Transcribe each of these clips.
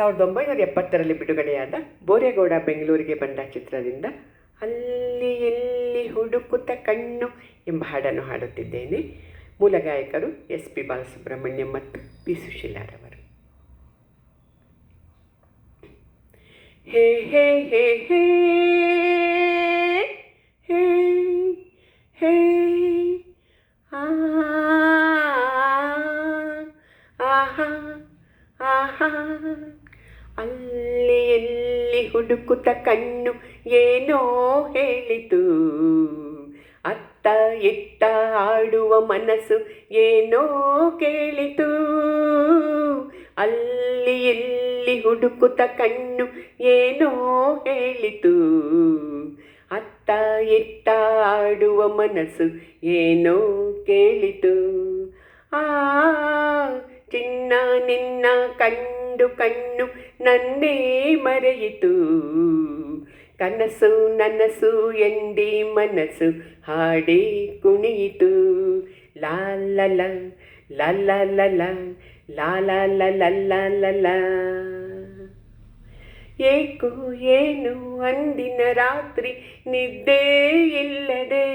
ಸಾವಿರದ ಒಂಬೈನೂರ ಎಪ್ಪತ್ತರಲ್ಲಿ ಬಿಡುಗಡೆಯಾದ ಬೋರೇಗೌಡ ಬೆಂಗಳೂರಿಗೆ ಬಂದ ಚಿತ್ರದಿಂದ ಅಲ್ಲಿ ಎಲ್ಲಿ ಹುಡುಕುತ್ತ ಕಣ್ಣು ಎಂಬ ಹಾಡನ್ನು ಹಾಡುತ್ತಿದ್ದೇನೆ ಮೂಲ ಗಾಯಕರು ಎಸ್ ಪಿ ಬಾಲಸುಬ್ರಹ್ಮಣ್ಯಂ ಮತ್ತು ಪಿ ಸುಶೀಲಾರವರು ಹೇ ಹೇ ಹೇ ಹೇ ಹೇ ಹೇ ಆಹಾ ಆಹಾ ಅಲ್ಲಿ ಎಲ್ಲಿ ಹುಡುಕುತ್ತ ಕಣ್ಣು ಏನೋ ಹೇಳಿತು. ಅತ್ತ ಇತ್ತ ಆಡುವ ಮನಸ್ಸು ಏನೋ ಕೇಳಿತು. ಅಲ್ಲಿ ಎಲ್ಲಿ ಹುಡುಕುತ್ತ ಕಣ್ಣು ಏನೋ ಹೇಳಿತು. ಅತ್ತ ಇತ್ತ ಆಡುವ ಮನಸ್ಸು ಏನೋ ಕೇಳಿತು. ಆ ಚಿನ್ನ ನಿನ್ನ ಕಂಡು ಕಣ್ಣು ನನ್ನೇ ಮರೆಯಿತು. ಕನಸು ನನಸು ಎಂದಿ ಮನಸ್ಸು ಹಾಡಿ ಕುಣಿಯಿತು. ಲಾಲ ಲಲ ಲಾಲಲ ಏಕು ಏನು ಅಂದಿನ ರಾತ್ರಿ ನಿದ್ದೆ ಇಲ್ಲದೆ.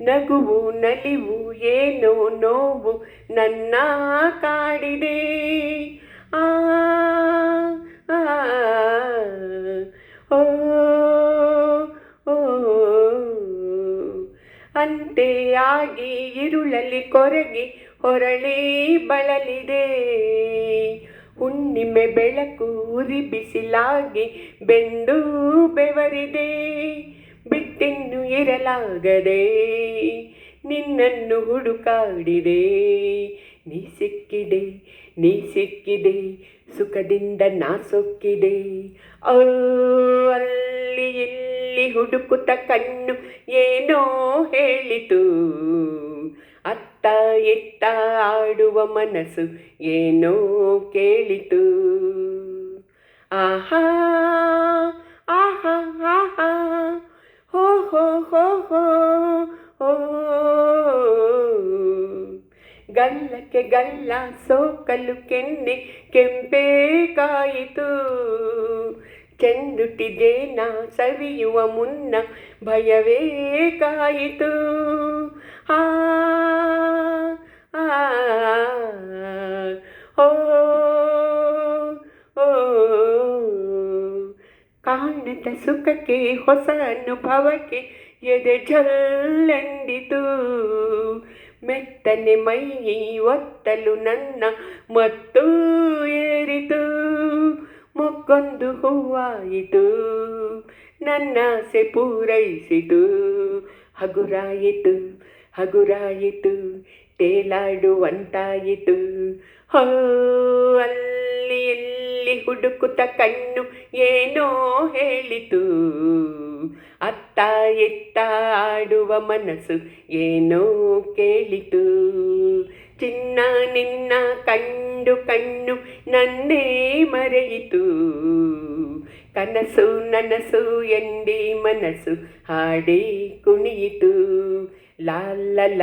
ನಗುವು ನಲಿವು ಏನೋ ನೋವು ನನ್ನ ಕಾಡಿದೆ. ಆ ಅಂತೆಯಾಗಿ ಇರುಳಲ್ಲಿ ಕೊರಗಿ ಹೊರಳಿ ಬಳಲಿದೆ. ಹುಣ್ಣಿಮೆ ಬೆಳಕು ಉರಿ ಬಿಸಿಲಾಗಿ ಬೆಂದು ಬೆವರಿದೆ. ಬಿಟ್ಟಿನ್ನು ಇರಲಾಗದೆ, ನಿನ್ನನ್ನು ಹುಡುಕಾಡಿದೆ. ನೀ ಸಿಕ್ಕಿದೆ ನೀ ಸಿಕ್ಕಿದೆ, ಸುಖದಿಂದ ನಾ ಸೊಕ್ಕಿದೆ. ಅಲ್ಲಿ ಇಲ್ಲಿ ಹುಡುಕುತ್ತ ಕಣ್ಣು ಏನೋ ಹೇಳಿತು. ಅತ್ತ ಎತ್ತ ಆಡುವ ಮನಸ್ಸು ಏನೋ ಕೇಳಿತು. ಆಹಾ ಗಲ್ಲಕ್ಕೆ ಗಲ್ಲ ಸೋಕಲು ಕೆನ್ನೆ ಕೆಂಪೇ ಕಾಯಿತು ಚೆಂದುಟಿದೇನ ಸವಿಯುವ ಮುನ್ನ ಭಯವೇ ಕಾಯಿತು ಆ ಆ, ಓ ಓ ಕಾಣದ ಸುಖಕ್ಕೆ ಹೊಸ ಅನುಭವಕ್ಕೆ ಎದೆ ಚಲ್ಲೆಂಡಿತು ಮೆತ್ತನೆ ಮೈ ಒತ್ತಲು ನನ್ನ ಮತ್ತು ಏರಿತು. ಮೊಕ್ಕೊಂದು ಹೂವಾಯಿತು. ನನ್ನ ಆಸೆ ಪೂರೈಸಿತು. ಹಗುರಾಯಿತು ಹಗುರಾಯಿತು. ತೇಲಾಡುವಂತಾಯಿತು. ಹೋ, ಅಲ್ಲಿ ಎಲ್ಲಿ ಹುಡುಕುತ್ತ ಕಣ್ಣು ಏನೋ ಹೇಳಿತು. ಅತ್ತ ಎತ್ತ ಆಡುವ ಮನಸ್ಸು ಏನೋ ಕೇಳಿತು ಚಿನ್ನ ನಿನ್ನ ಕಂಡು ಕಣ್ಣು ನನ್ನೇ ಮರೆಯಿತು ಕನಸು ನನಸು ಎಂದಿ ಮನಸ್ಸು ಹಾಡಿ ಕುಣಿಯಿತು ಲಾಲಲ